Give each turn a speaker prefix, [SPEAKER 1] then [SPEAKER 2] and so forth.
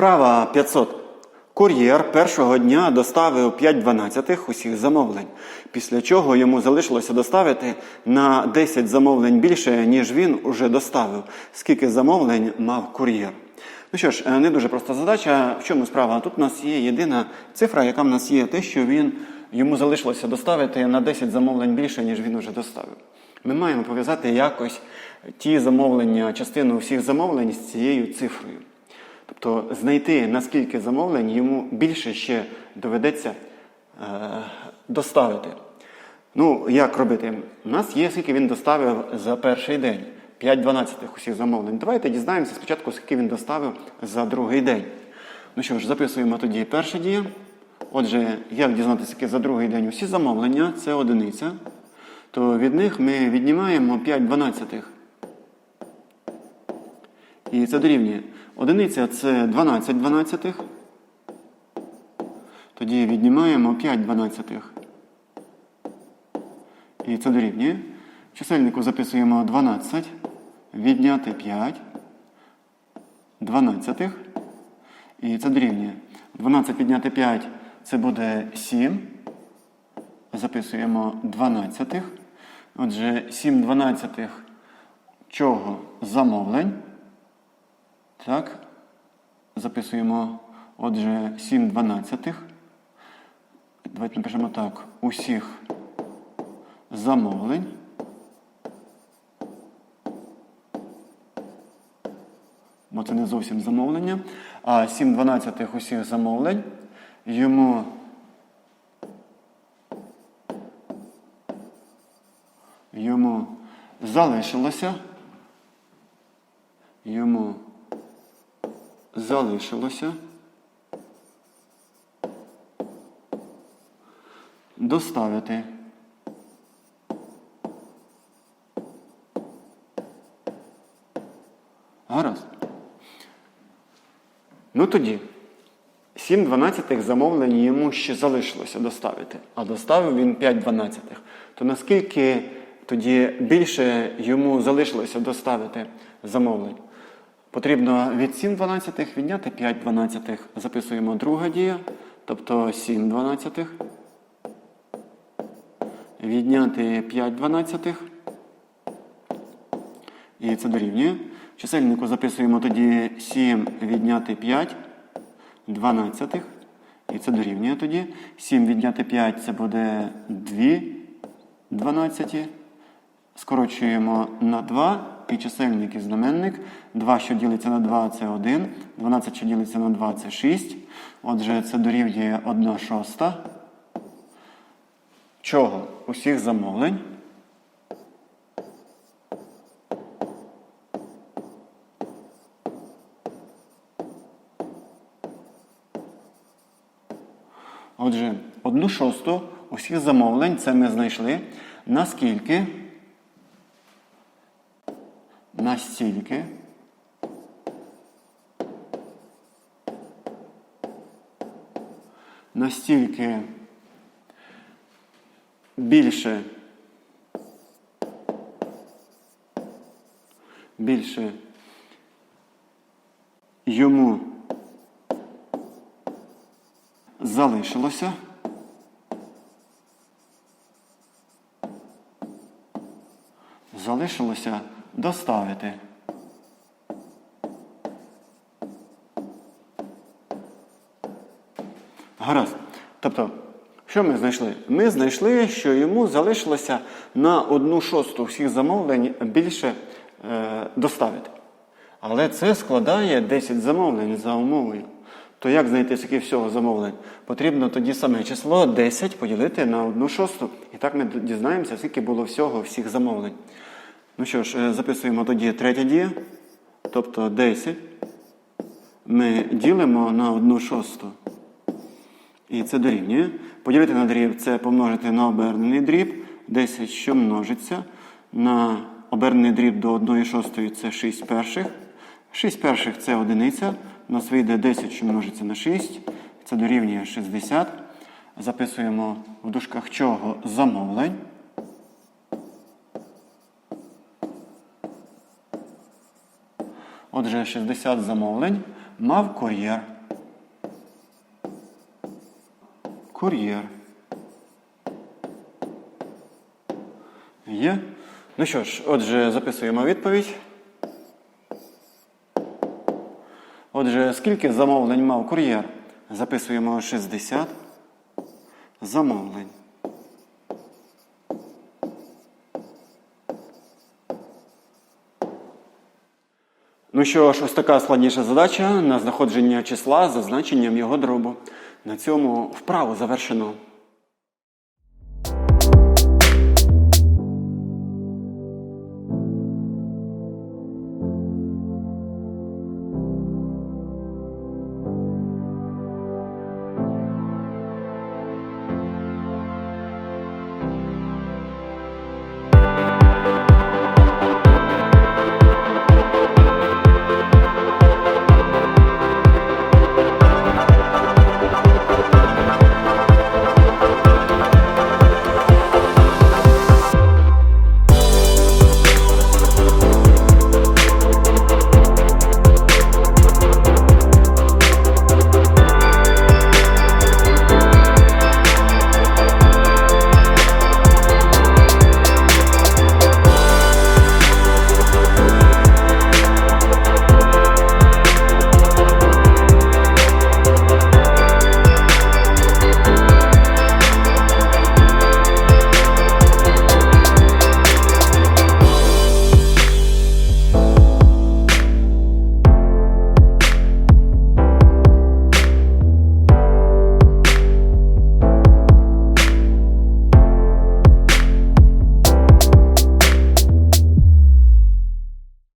[SPEAKER 1] Вправа 500. Кур'єр першого дня доставив 5 дванадцятих усіх замовлень, після чого йому залишилося доставити на 10 замовлень більше, ніж він уже доставив. Скільки замовлень мав кур'єр? Ну що ж, е, не дуже проста задача. В чому справа? Тут у нас є єдина цифра, яка в нас є, те, що він йому залишилося доставити на 10 замовлень більше, ніж він уже доставив. Ми маємо пов'язати якось ті замовлення, частину всіх замовлень з цією цифрою. Тобто знайти наскільки замовлень йому більше ще доведеться е, доставити. Ну, як робити? У нас є, скільки він доставив за перший день. 5 дванадцятих усіх замовлень. Давайте дізнаємося спочатку, скільки він доставив за другий день. Ну що ж, записуємо тоді перша дія. Отже, як дізнатися, скільки за другий день усі замовлення це одиниця. То від них ми віднімаємо 5 дванадцятих. І це дорівнює. Одиниця це 12 дванадцятих. Тоді віднімаємо 5 дванадцятих. І це дорівнює. В чисельнику записуємо 12. Відняти 5. Дванадцятих. І це дорівнює. 12 відняти 5 це буде 7. Записуємо 12. Отже, 7 дванадцятих чого замовлень. Так. Записуємо, отже, 7 дванадцятих. Давайте напишемо так. Усіх замовлень. Бо це не зовсім замовлення. А 7 дванадцятих усіх замовлень. Йому йому залишилося. Йому залишилося. Доставити. Гаразд. Ну тоді, 7 дванадцятих замовлень йому ще залишилося доставити, а доставив він 5 дванадцятих. То наскільки тоді більше йому залишилося доставити замовлень? Потрібно від 7 дванадцятих відняти 5 дванадцятих. Записуємо друга дія, тобто 7 дванадцятих. Відняти 5 дванадцятих. І це дорівнює. В чисельнику записуємо тоді 7 відняти 5 дванадцятих. І це дорівнює тоді. 7 відняти 5 це буде 2 дванадцяті. Скорочуємо на 2 і чисельник і знаменник. 2, що ділиться на 2, це 1. 12, що ділиться на 2, це 6. Отже, це дорівнює 1 шоста. Чого? Усіх замовлень. Отже, одну шосту усіх замовлень це ми знайшли. Наскільки? Настільки. Настільки більше. Більше йому залишилося. Залишилося доставити. Гаразд. Тобто, що ми знайшли? Ми знайшли, що йому залишилося на одну шосту всіх замовлень більше е, доставити. Але це складає 10 замовлень за умовою. То як знайти скільки всього замовлень? Потрібно тоді саме число 10 поділити на одну шосту. І так ми дізнаємося, скільки було всього всіх замовлень. Ну що ж, е, записуємо тоді третя дія. Тобто 10 ми ділимо на одну шосту. І це дорівнює. Поділити на дріб це помножити на обернений дріб. 10, що множиться. На обернений дріб до 1 шостої це 6 перших. 6 перших це одиниця. У нас вийде 10, що множиться на 6. Це дорівнює 60. Записуємо в дужках чого замовлень. Отже, 60 замовлень мав кур'єр. Кур'єр. Є. Ну що ж, отже, записуємо відповідь. Отже, скільки замовлень мав кур'єр? Записуємо 60 замовлень. Ну що ж, ось така складніша задача на знаходження числа за значенням його дробу. На цьому вправу завершено.